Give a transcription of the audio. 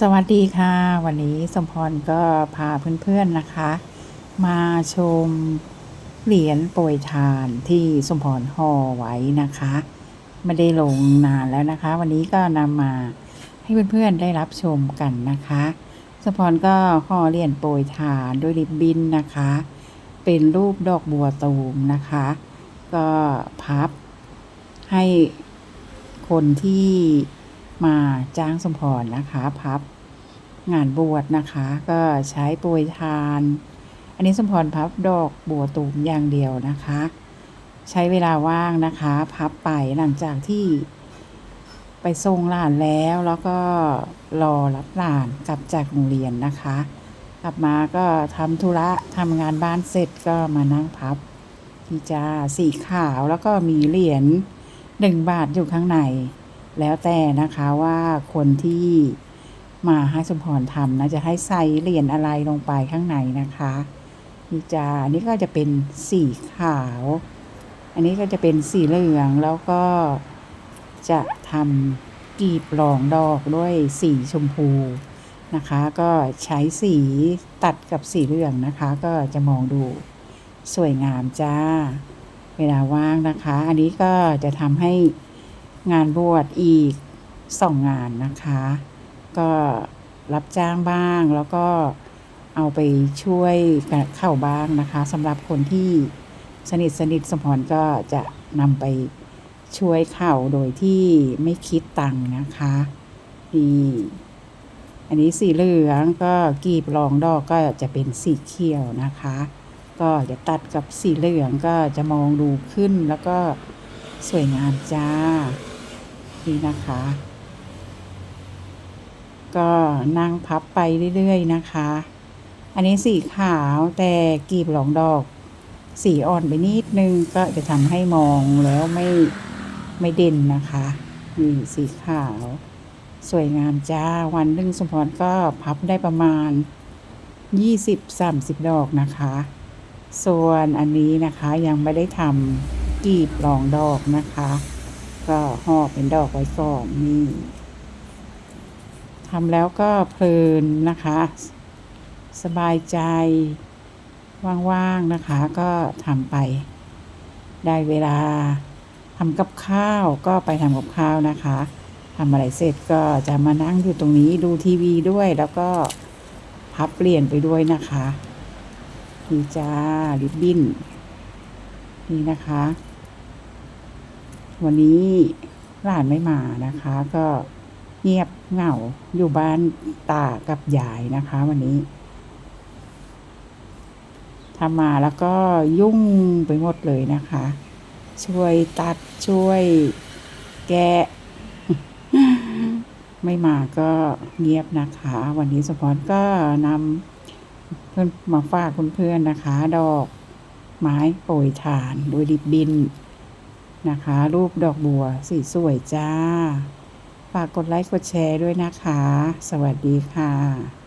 สวัสดีค่ะ วันนี้สมพรก็พาเพื่อนๆนะคะ มาชมเหรียญโปรยทานที่สมพรห่อไว้นะคะ ไม่ได้ลงนานแล้วนะคะ วันนี้ก็นำมาให้เพื่อนๆได้รับชมกันนะคะสมพรก็ห่อเหรียญโปรยทานด้วยริบบิ้นนะคะ เป็นรูปดอกบัวตูมนะคะ ก็พับให้คนที่ มาจ้างสมพรนะคะพับงานบวชนะคะ ก็ใช้ปรยทาน อันนี้สมพรพับดอกบัวตูมอย่างเดียวนะคะ ใช้เวลาว่างนะคะ พับไปหลังจากที่ไปส่งหลานแล้วแล้วก็รอรับหลานกลับจากโรงเรียนนะคะ กลับมาก็ทำธุระทำงานบ้านเสร็จก็มานั่งพับที่จ้าสีขาวแล้วก็มีเหรียญหนึ่งบาทอยู่ข้างใน แล้วแต่นะคะว่าคนที่มาให้สมพรทำนะจะให้ใส่เหรียญอะไรลงไปข้างในนะคะนี่จ้าอันนี้ก็จะเป็นสีขาว อันนี้ก็จะเป็นสีเหลืองแล้วก็จะทำกีบหลองดอกด้วยสีชมพูนะคะ ก็ใช้สีตัดกับสีเหลืองนะคะ ก็จะมองดูสวยงามจ้า เวลาว่างนะคะ อันนี้ก็จะทำให้ งานบวชอีกสองงานนะคะ ก็รับจ้างบ้างแล้วก็เอาไปช่วยเข้าบ้างนะคะสำหรับคนที่สนิทสนิทสมพรก็จะนำไปช่วยเข้าโดยที่ไม่คิดตังค์นะคะนี่อันนี้สีเหลืองก็กีบรองดอกก็จะเป็นสีเขียวนะคะ ก็จะตัดกับสีเหลืองก็จะมองดูขึ้นแล้วก็สวยงามจ้า นี่นะคะ ก็นั่งพับไปเรื่อยๆนะคะ อันนี้สีขาวแต่กีบหลองดอก สีอ่อนไปนิดนึงก็จะทำให้มองแล้วไม่ไม่เด่นนะคะนี่สีขาว สวยงามจ้าวันหนึ่งสมพรก็พับได้ประมาณ 20-30 ดอกนะคะ ส่วนอันนี้นะคะยังไม่ได้ทำกีบหลองดอกนะคะ ก็ห่อเป็นดอกไว้ก่อนนี่ทำแล้วก็เพลินนะคะ สบายใจ ว่างๆนะคะก็ทำไป ได้เวลาทำกับข้าวก็ไปทำกับข้าวนะคะทำอะไรเสร็จก็จะมานั่งอยู่ตรงนี้ดูทีวีด้วยแล้วก็พับเปลี่ยนไปด้วยนะคะนี่จ้าริบบิ้นนี่นะคะ วันนี้หลานไม่มานะคะ ก็เงียบเหงาอยู่บ้านตากับยายนะคะ วันนี้ทำมาแล้วก็ยุ่งไปหมดเลยนะคะ ช่วยตัดช่วยแกะ ไม่มาก็เงียบนะคะ วันนี้สมพรก็นำเพื่อนมาฝากเพื่อนๆนะคะ ดอกไม้โปรยทานโดยริบบิน นะคะ รูปดอกบัวสีสวยจ้า ฝากกดไลค์กดแชร์ด้วยนะคะ สวัสดีค่ะ